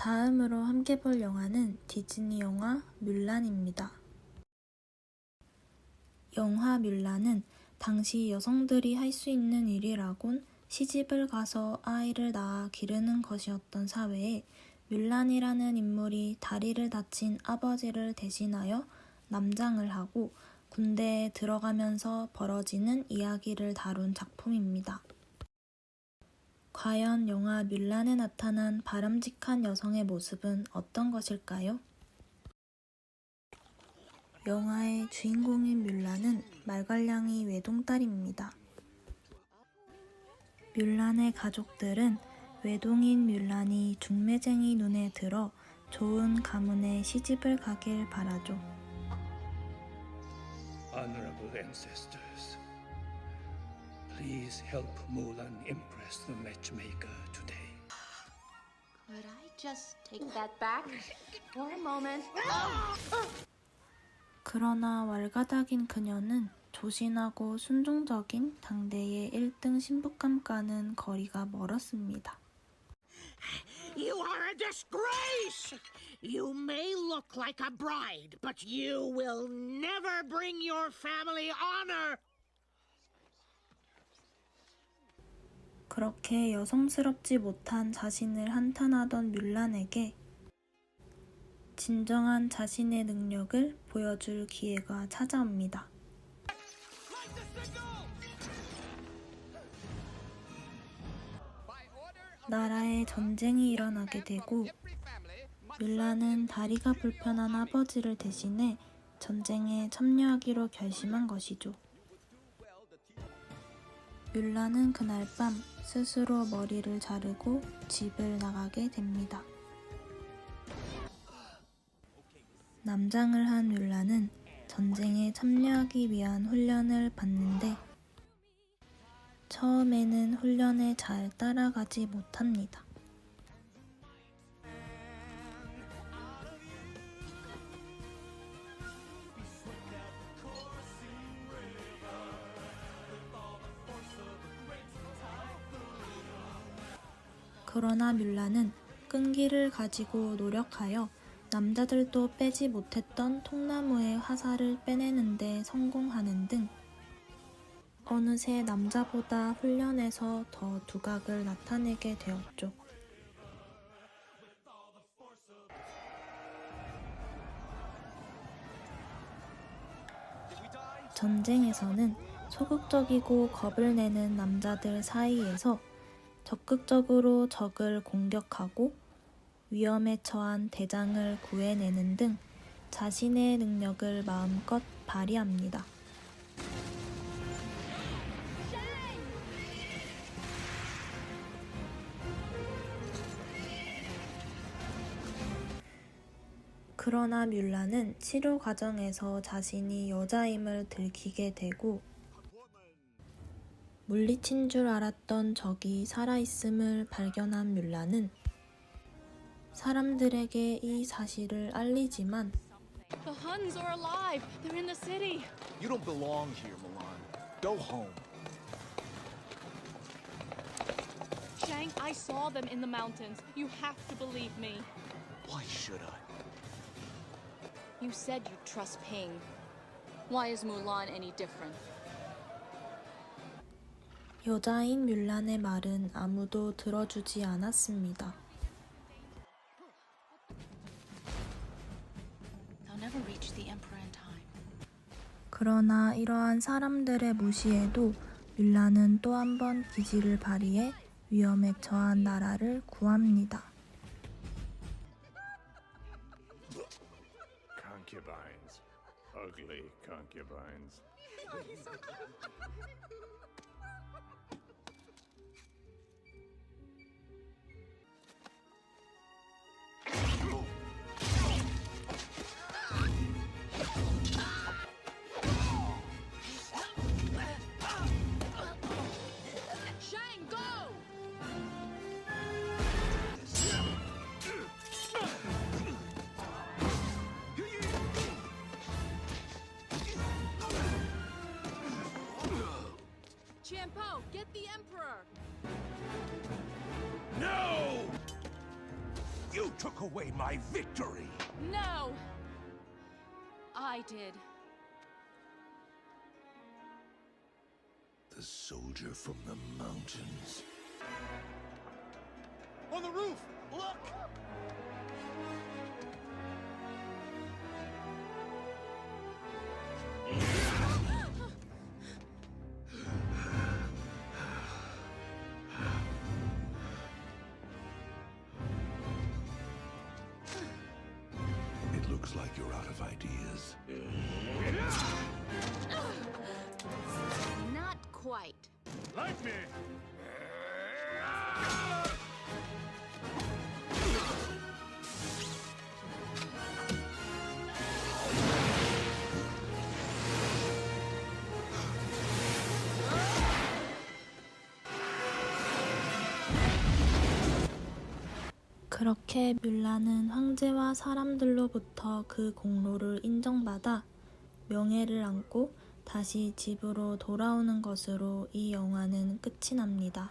다음으로 함께 볼 영화는 디즈니 영화 뮬란입니다. 영화 뮬란은 당시 여성들이 할 수 있는 일이라곤 시집을 가서 아이를 낳아 기르는 것이었던 사회에 뮬란이라는 인물이 다리를 다친 아버지를 대신하여 남장을 하고 군대에 들어가면서 벌어지는 이야기를 다룬 작품입니다. 과연 영화 뮬란에 나타난 바람직한 여성의 모습은 어떤 것일까요? 영화의 주인공인 뮬란은 말괄량이 외동딸입니다. 뮬란의 가족들은 외동인 뮬란이 중매쟁이 눈에 들어 좋은 가문에 시집을 가길 바라죠. Honorable ancestors, please help Mulan impress the matchmaker today. Could I just take that back for a moment? 그러나 왈가닥인 그녀는 조신하고 순종적인 당대의 1등 신부감과는 거리가 멀었습니다. You are a disgrace! You may look like a bride, but you will never bring your family honor! 그렇게 여성스럽지 못한 자신을 한탄하던 뮬란에게 진정한 자신의 능력을 보여줄 기회가 찾아옵니다. 나라에 전쟁이 일어나게 되고 뮬란은 다리가 불편한 아버지를 대신해 전쟁에 참여하기로 결심한 것이죠. 뮬란은 그날 밤 스스로 머리를 자르고 집을 나가게 됩니다. 남장을 한 뮬란은 전쟁에 참여하기 위한 훈련을 받는데 처음에는 훈련에 잘 따라가지 못합니다. 그러나 뮬란은 끈기를 가지고 노력하여 남자들도 빼지 못했던 통나무의 화살을 빼내는데 성공하는 등 어느새 남자보다 훈련에서 더 두각을 나타내게 되었죠. 전쟁에서는 소극적이고 겁을 내는 남자들 사이에서 적극적으로 적을 공격하고 위험에 처한 대장을 구해내는 등 자신의 능력을 마음껏 발휘합니다. 그러나 뮬란은 치료 과정에서 자신이 여자임을 들키게 되고 물리친 줄 알았던 적이 살아있음을 발견한 뮬란은 사람들에게 이 사실을 알리지만 The Huns are alive. They're in the city. You don't belong here, Milan. Go home. Shang, I saw them in the mountains. You have to believe me. Why should I? You said you trust Ping. Why is Mulan any different? 여자인 뮬란의 말은 아무도 들어주지 않았습니다. They'll never reach the Emperor in time. 그러나 이러한 사람들의 무시에도 뮬란은 또 한 번 기지를 발휘해 위험에 처한 나라를 구합니다. Ha ha ha! Took away my victory. No! I did. The soldier from the mountains. On the roof! Look! It looks like you're out of ideas. Not quite. Like me! 그렇게 뮬라는 황제와 사람들로부터 그 공로를 인정받아 명예를 안고 다시 집으로 돌아오는 것으로 이 영화는 끝이 납니다.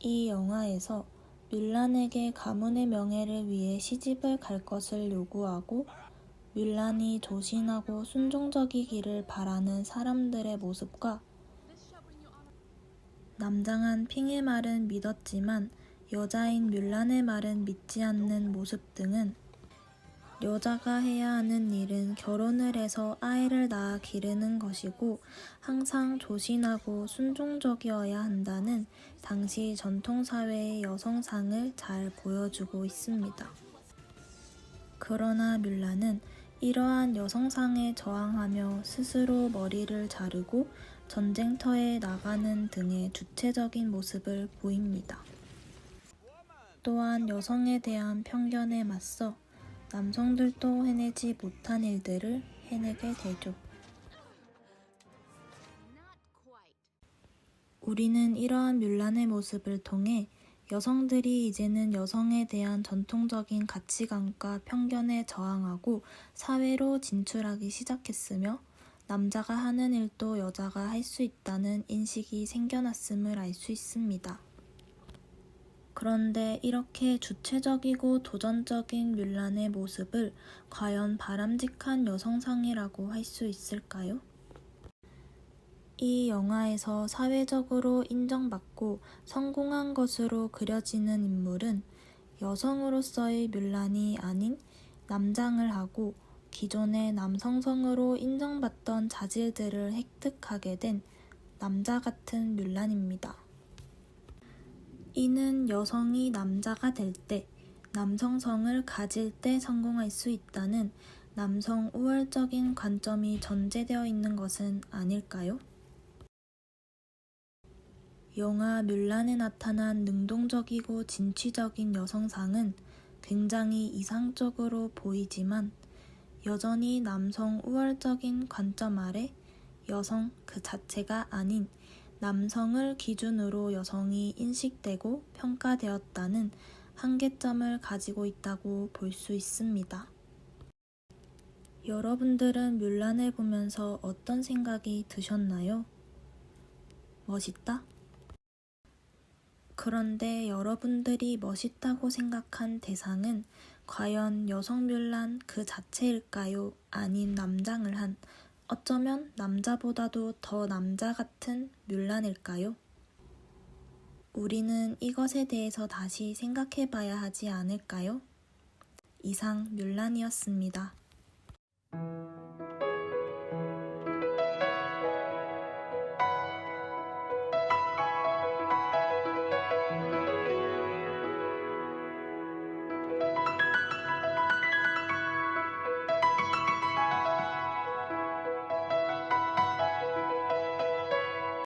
이 영화에서 뮬란에게 가문의 명예를 위해 시집을 갈 것을 요구하고 뮬란이 조신하고 순종적이기를 바라는 사람들의 모습과 남장한 핑의 말은 믿었지만 여자인 뮬란의 말은 믿지 않는 모습 등은 여자가 해야 하는 일은 결혼을 해서 아이를 낳아 기르는 것이고 항상 조신하고 순종적이어야 한다는 당시 전통사회의 여성상을 잘 보여주고 있습니다. 그러나 뮬란은 이러한 여성상에 저항하며 스스로 머리를 자르고 전쟁터에 나가는 등의 주체적인 모습을 보입니다. 또한 여성에 대한 편견에 맞서 남성들도 해내지 못한 일들을 해내게 되죠. 우리는 이러한 뮬란의 모습을 통해 여성들이 이제는 여성에 대한 전통적인 가치관과 편견에 저항하고 사회로 진출하기 시작했으며 남자가 하는 일도 여자가 할 수 있다는 인식이 생겨났음을 알 수 있습니다. 그런데 이렇게 주체적이고 도전적인 뮬란의 모습을 과연 바람직한 여성상이라고 할 수 있을까요? 이 영화에서 사회적으로 인정받고 성공한 것으로 그려지는 인물은 여성으로서의 뮬란이 아닌 남장을 하고 기존의 남성성으로 인정받던 자질들을 획득하게 된 남자 같은 뮬란입니다. 이는 여성이 남자가 될 때, 남성성을 가질 때 성공할 수 있다는 남성 우월적인 관점이 전제되어 있는 것은 아닐까요? 영화 뮬란에 나타난 능동적이고 진취적인 여성상은 굉장히 이상적으로 보이지만 여전히 남성 우월적인 관점 아래 여성 그 자체가 아닌 남성을 기준으로 여성이 인식되고 평가되었다는 한계점을 가지고 있다고 볼 수 있습니다. 여러분들은 뮬란을 보면서 어떤 생각이 드셨나요? 멋있다? 그런데 여러분들이 멋있다고 생각한 대상은 과연 여성 뮬란 그 자체일까요? 아닌 남장을 한 어쩌면 남자보다도 더 남자 같은 뮬란일까요? 우리는 이것에 대해서 다시 생각해 봐야 하지 않을까요? 이상 뮬란이었습니다.